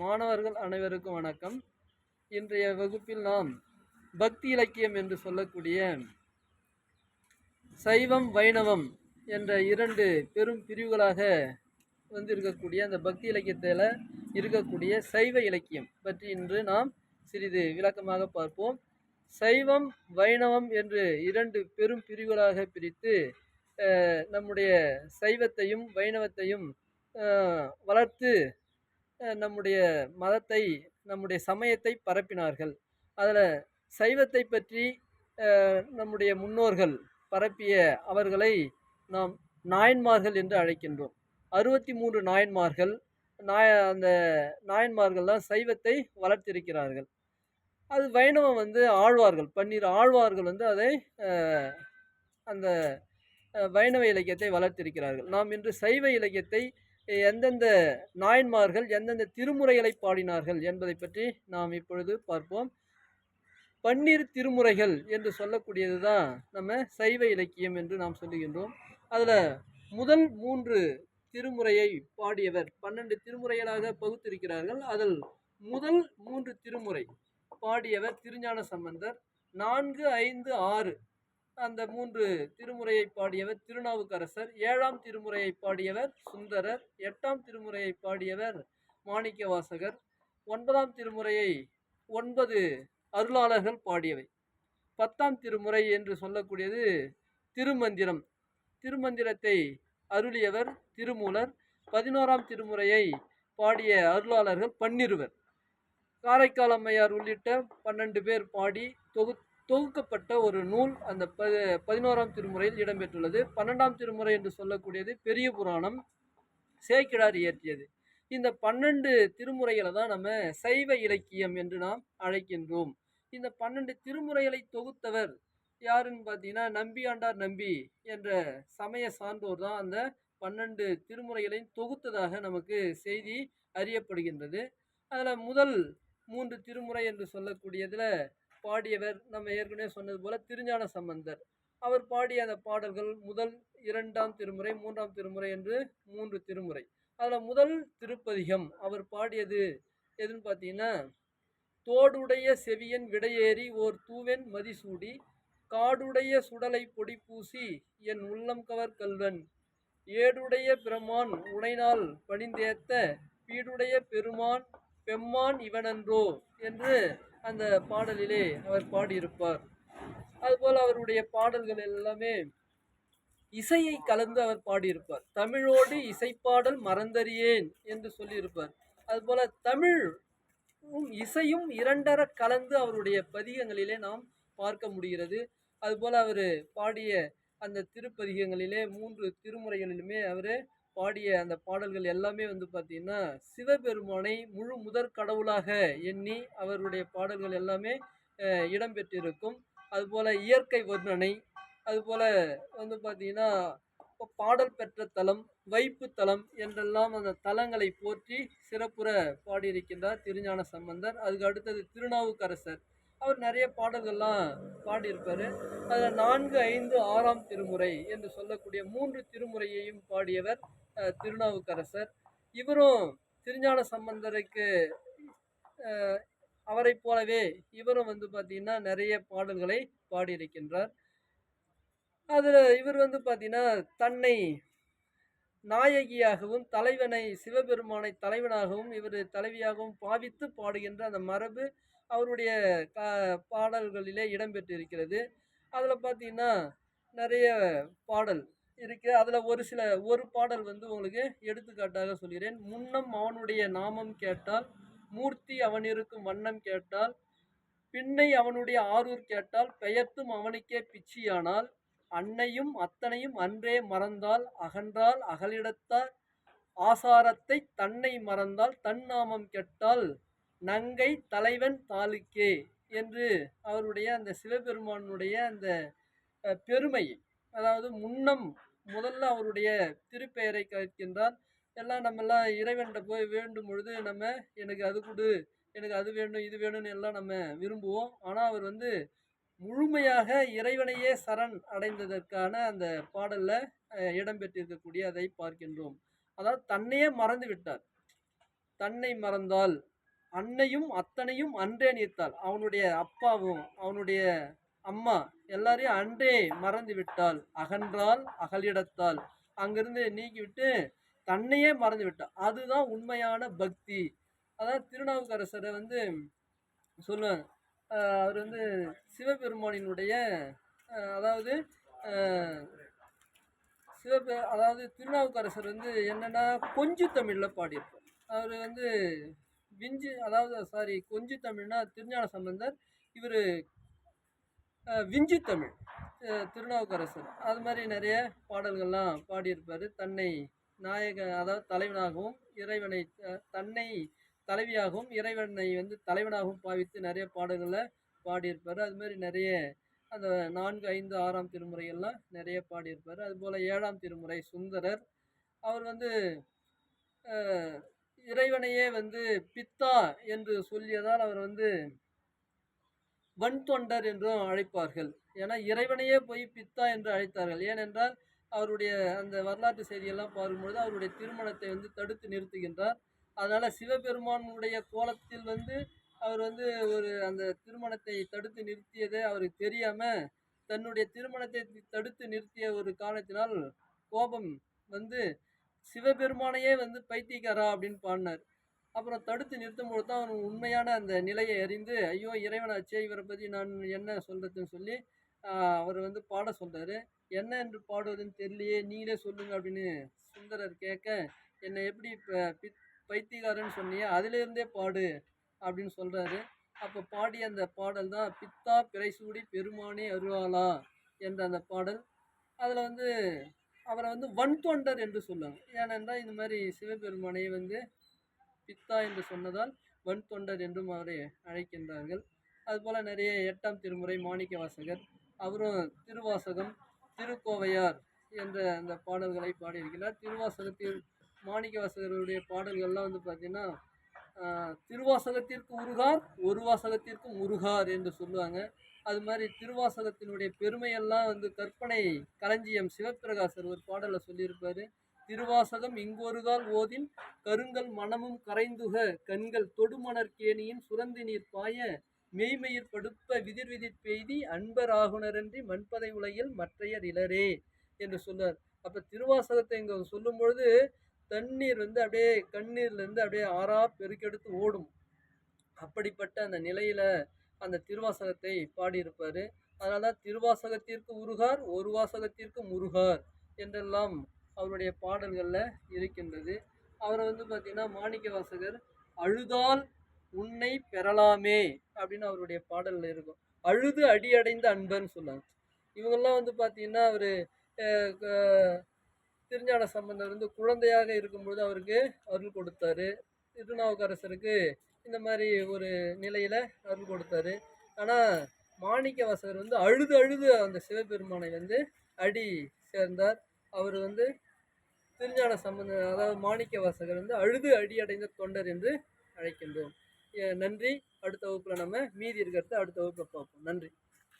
மாணவர்கள் அனைவருக்கும் வணக்கம். இன்றைய வகுப்பில் நாம் பக்தி இலக்கியம் என்று சொல்லக்கூடிய சைவம் வைணவம் என்ற இரண்டு பெரும் பிரிவுகளாக வந்து இருக்கக்கூடிய அந்த பக்தி இலக்கியத்தில் இருக்கக்கூடிய சைவ இலக்கியம் பற்றி இன்று நாம் சிறிது விளக்கமாக பார்ப்போம். சைவம் வைணவம் என்று இரண்டு பெரும் பிரிவுகளாக பிரித்து நம்முடைய சைவத்தையும் வைணவத்தையும் வளர்த்து நம்முடைய மதத்தை நம்முடைய சமயத்தை பரப்பினார்கள். அதில் சைவத்தை பற்றி நம்முடைய முன்னோர்கள் பரப்பிய அவர்களை நாம் நாயன்மார்கள் என்று அழைக்கின்றோம். அறுபத்தி மூன்று நாயன்மார்கள் நாய அந்த நாயன்மார்கள் தான் சைவத்தை வளர்த்திருக்கிறார்கள். அது வைணவம் வந்து ஆழ்வார்கள் பன்னீர் ஆழ்வார்கள் வந்து அதை அந்த வைணவ இலக்கியத்தை வளர்த்திருக்கிறார்கள். நாம் இன்று சைவ இலக்கியத்தை எந்தெந்த நாயன்மார்கள் எந்தெந்த திருமுறைகளை பாடினார்கள் என்பதை பற்றி நாம் இப்பொழுது பார்ப்போம். பன்னீர் திருமுறைகள் என்று சொல்லக்கூடியது தான் நம்ம சைவ இலக்கியம் என்று நாம் சொல்லுகின்றோம். அதில் முதல் மூன்று திருமுறையை பாடியவர் பன்னெண்டு திருமுறைகளாக பகுத்திருக்கிறார்கள். அதில் முதல் மூன்று திருமுறை பாடியவர் திருஞான சம்பந்தர் நான்கு ஐந்து ஆறு அந்த மூன்று திருமுறையை பாடியவர் திருநாவுக்கரசர் ஏழாம் திருமுறையை பாடியவர் சுந்தரர் எட்டாம் திருமுறையை பாடியவர் மாணிக்கவாசகர் ஒன்பதாம் திருமுறையை ஒன்பது அருளாளர்கள் பாடியவை. பத்தாம் திருமுறை என்று சொல்லக்கூடியது திருமந்திரம். திருமந்திரத்தை அருளியவர் திருமூலர் பதினோராம் திருமுறையை பாடிய அருளாளர்கள் பன்னிருவர். காரைக்கால் அம்மையார் உள்ளிட்ட பன்னெண்டு பேர் பாடி தொகு தொகுக்கப்பட்ட ஒரு நூல் அந்த ப பதினோராம் திருமுறையில் இடம்பெற்றுள்ளது. பன்னெண்டாம் திருமுறை என்று சொல்லக்கூடியது பெரிய புராணம். சேக்கிழார் இயற்றியது. இந்த பன்னெண்டு திருமுறைகளை தான் நம்ம சைவ இலக்கியம் என்று நாம் அழைக்கின்றோம். இந்த பன்னெண்டு திருமுறைகளை தொகுத்தவர் யாருன்னு பார்த்தீங்கன்னா நம்பியாண்டார் நம்பி என்ற சமய சான்றோர் தான் அந்த பன்னெண்டு திருமுறைகளையும் தொகுத்ததாக நமக்கு செய்தி அறியப்படுகின்றது. அதில் முதல் மூன்று திருமுறை என்று சொல்லக்கூடியதில் பாடியவர் நம்ம ஏற்கனவே சொன்னது போல திருஞான சம்பந்தர். அவர் பாடிய அந்த பாடல்கள் முதல் இரண்டாம் திருமுறை மூன்றாம் திருமுறை என்று மூன்று திருமுறை. அதில் முதல் திருப்பதிகம் அவர் பாடியது எதுன்னு பார்த்தீங்கன்னா தோடுடைய செவியன் விடையேறி ஓர் தூவென் மதிசூடி காடுடைய சுடலை பொடி பூசி என் உள்ளம் கவர் கல்வன் ஏடுடைய பிரமான் உடைனால் பணிந்தேத்த பீடுடைய பெருமான் பெம்மான் இவனன்றோ என்று அந்த பாடலிலே அவர் பாடியிருப்பார். அதுபோல் அவருடைய பாடல்கள் எல்லாமே இசையை கலந்து அவர் பாடியிருப்பார். தமிழோடு இசைப்பாடல் மறந்தறியேன் என்று சொல்லியிருப்பார். அதுபோல் தமிழ் இசையும் இரண்டர கலந்து அவருடைய பதிகங்களிலே நாம் பார்க்க முடிகிறது. அதுபோல் அவர் பாடிய அந்த திருப்பதிகங்களிலே மூன்று திருமுறைகளிலுமே அவர் பாடிய அந்த பாடல்கள் எல்லாமே வந்து பார்த்திங்கன்னா சிவபெருமானை முழு முதற் கடவுளாக எண்ணி அவருடைய பாடல்கள் எல்லாமே இடம்பெற்றிருக்கும். அதுபோல் இயற்கை வர்ணனை அதுபோல் வந்து பார்த்திங்கன்னா பாடல் பெற்ற தலம் வைப்பு தலம் என்றெல்லாம் அந்த தலங்களை போற்றி சிறப்புற பாடியிருக்கின்றார் திருஞான சம்பந்தர். அதுக்கு அடுத்தது திருநாவுக்கரசர். அவர் நிறைய பாடல்கள்லாம் பாடியிருப்பார். அதில் நான்கு ஐந்து ஆறாம் திருமுறை என்று சொல்லக்கூடிய மூன்று திருமுறையையும் பாடியவர் திருநாவுக்கரசர். இவரும் திருஞான சம்பந்தருக்கு அவரை அவரைப் போலவே இவரும் வந்து பார்த்திங்கன்னா நிறைய பாடல்களை பாடியிருக்கின்றார். அதில் இவர் வந்து பார்த்திங்கன்னா தன்னை நாயகியாகவும் தலைவனை சிவபெருமானை தலைவனாகவும் இவர் தலைவியாகவும் பாவித்து பாடுகின்ற அந்த மரபு அவருடைய க பாடல்களிலே இடம்பெற்றிருக்கிறது. அதில் பார்த்தீங்கன்னா நிறைய பாடல் இருக்கு அதில் ஒரு சில ஒரு பாடல் வந்து உங்களுக்கு எடுத்துக்காட்டாக சொல்கிறேன். முன்னம் அவனுடைய நாமம் கேட்டால் மூர்த்தி அவன் இருக்கும் வண்ணம் கேட்டால் பின்னை அவனுடைய ஆரூர் கேட்டால் பெயர்த்தும் அவனுக்கே பிச்சியானால் அன்னையும் அத்தனையும் அன்றே மறந்தால் அகன்றால் அகலிடத்தார் ஆசாரத்தை தன்னை மறந்தால் தன் நாமம் கெட்டால் நங்கை தலைவன் தாலுக்கே என்று அவருடைய அந்த சிவபெருமானுடைய அந்த பெருமை. பெருமையை அதாவது முன்னம் முதல்ல அவருடைய திருப்பெயரை கேட்கின்றான் எல்லாம் நம்மெல்லாம் இறைவன்கிட்ட போய் வேண்டும் பொழுது நம்ம எனக்கு அது கொடு எனக்கு அது வேணும் இது வேணும்னு எல்லாம் நம்ம விரும்புவோம். ஆனால் அவர் வந்து முழுமையாக இறைவனையே சரண் அடைந்ததற்கான அந்த பாடலில் இடம்பெற்றிருக்கக்கூடிய அதை பார்க்கின்றோம். அதாவது தன்னையே மறந்து விட்டார். தன்னை மறந்தால் அன்னையும் அத்தனையும் அன்றே நீர்த்தாள் அவனுடைய அப்பாவும் அவனுடைய அம்மா எல்லாரையும் அன்றே மறந்து விட்டாள் அகன்றால் அகலிடத்தால் அங்கிருந்து நீக்கிவிட்டு தன்னையே மறந்து விட்டாள் அதுதான் உண்மையான பக்தி. அதாவது திருநாவுக்கரசரை வந்து சொல்லுவாங்க. அவர் வந்து சிவபெருமானினுடைய அதாவது சிவபெ அதாவது திருநாவுக்கரசர் வந்து என்னென்னா கொஞ்சு தமிழில் பாடியிருப்பார். அவர் வந்து விஞ்சு அதாவது சாரி கொஞ்சு தமிழ்னா திருஞான சம்பந்தர். இவர் விஞ்சி தமிழ் திருநாவுக்கரசர். அது மாதிரி நிறைய பாடல்கள்லாம் பாடியிருப்பார். தன்னை நாயக அதாவது தலைவனாகவும் இறைவனை தன்னை தலைவியாகவும் இறைவனை வந்து தலைவனாகவும் பாவித்து நிறைய பாடல்களை பாடியிருப்பார். அது மாதிரி நிறைய அந்த நான்கு ஐந்து ஆறாம் திருமுறைகள்லாம் நிறைய பாடியிருப்பார். அதுபோல் ஏழாம் திருமுறை சுந்தரர். அவர் வந்து இறைவனையே வந்து பித்தா என்று சொல்லியதால் அவர் வந்து வன் தொண்டர் என்றும் அழைப்பார்கள். ஏன்னா இறைவனையே போய் பித்தா என்று அழைத்தார்கள். ஏனென்றால் அவருடைய அந்த வரலாற்று செய்தியெல்லாம் பார்க்கும்பொழுது அவருடைய திருமணத்தை வந்து தடுத்து நிறுத்துகின்றார். அதனால் சிவபெருமானுடைய கோலத்தில் வந்து அவர் வந்து ஒரு அந்த திருமணத்தை தடுத்து நிறுத்தியதே அவருக்கு தெரியாமல் தன்னுடைய திருமணத்தை தடுத்து நிறுத்திய ஒரு காரணத்தினால் கோபம் வந்து சிவபெருமானையே வந்து பைத்தியக்காரா? அப்படின்னு பாடினார். அப்புறம் தடுத்து நிறுத்தும்போது தான் அவன் உண்மையான அந்த நிலையை அறிந்து ஐயோ இறைவனாச்சே இவரை பற்றி நான் என்ன சொல்கிறதுன்னு சொல்லி அவர் வந்து பாட சொல்கிறாரு என்ன என்று பாடுவதுன்னு தெரியலையே நீங்களே சொல்லுங்க அப்படின்னு சுந்தரர் கேட்க என்னை எப்படி இப்போ பித் பைத்தியக்காரன்னு சொன்னியே அதிலிருந்தே பாடு அப்படின்னு சொல்கிறாரு அப்போ பாடிய அந்த பாடல் தான் பித்தா பிறைசூடி பெருமானே அருவாளா என்ற அந்த பாடல். அதில் வந்து அவரை வந்து வன் தொண்டர் என்று சொல்லுவாங்க. ஏனென்றால் இந்த மாதிரி சிவபெருமானை வந்து பித்தா என்று சொன்னதால் வன் தொண்டர் என்றும் அவரை அழைக்கின்றார்கள். அதுபோல் நிறைய எட்டாம் திருமுறை மாணிக்க வாசகர் அவரும் திருவாசகம் திருக்கோவையார் என்ற அந்த பாடல்களை பாடியிருக்கிறார். திருவாசகத்தில் மாணிக்க வாசகருடைய பாடல்கள்லாம் வந்து பார்த்திங்கன்னா திருவாசகத்திற்கு உருகார் ஒரு வாசகத்திற்கு முருகார் என்று சொல்லுவாங்க. அது மாதிரி திருவாசகத்தினுடைய பெருமையெல்லாம் வந்து கற்பனை களஞ்சியம் சிவப்பிரகாசர் ஒரு பாடலை சொல்லியிருப்பார். திருவாசகம் இங்கொருகால் ஓதின் கருங்கல் மனமும் கரைந்துக கண்கள் தொடுமணற்கேணியின் சுரந்து நீர் பாய மெய்மயிர் படுப்ப விதிர் விதிர் பெய்தி அன்பராகுணரன்றி மண்பதை உலகில் மற்றையர் இலரே என்று சொன்னார். அப்ப திருவாசகத்தை இங்க சொல்லும் பொழுது தண்ணீர் வந்து அப்படியே கண்ணீர்லேருந்து அப்படியே ஆறா பெருக்கெடுத்து ஓடும். அப்படிப்பட்ட அந்த நிலையில அந்த திருவாசகத்தை பாடியிருப்பாரு. அதனால தான் திருவாசகத்திற்கு உருகார் ஒரு வாசகத்திற்கு முருகார் என்றெல்லாம் அவருடைய பாடல்களில் இருக்கின்றது. அவரை வந்து பார்த்திங்கன்னா மாணிக்க வாசகர் அழுதால் உன்னை பெறலாமே அப்படின்னு அவருடைய பாடலில் இருக்கும். அழுது அடியடைந்த அன்பன்னு சொன்னாங்க இவங்கெல்லாம் வந்து பார்த்திங்கன்னா அவர் திருஞான சம்பந்தர் வந்து குழந்தையாக இருக்கும்பொழுது அவருக்கு அருள் கொடுத்தாரு. திருநாவுக்கரசருக்கு இந்த மாதிரி ஒரு நிலையில் அருள் கொடுத்தாரு. ஆனால் மாணிக்க வாசகர் வந்து அழுது அழுது அந்த சிவபெருமானை வந்து அடி சேர்ந்தார். அவர் வந்து திருஞான சம்பந்தர் அதாவது மாணிக்க வாசகர் வந்து அழுது அடி அடைந்த தொண்டர் என்று அழைக்கின்றோம். நன்றி. அடுத்த வகுப்பில் நம்ம மீதி இருக்கிறத அடுத்த வகுப்பில் பார்ப்போம். நன்றி.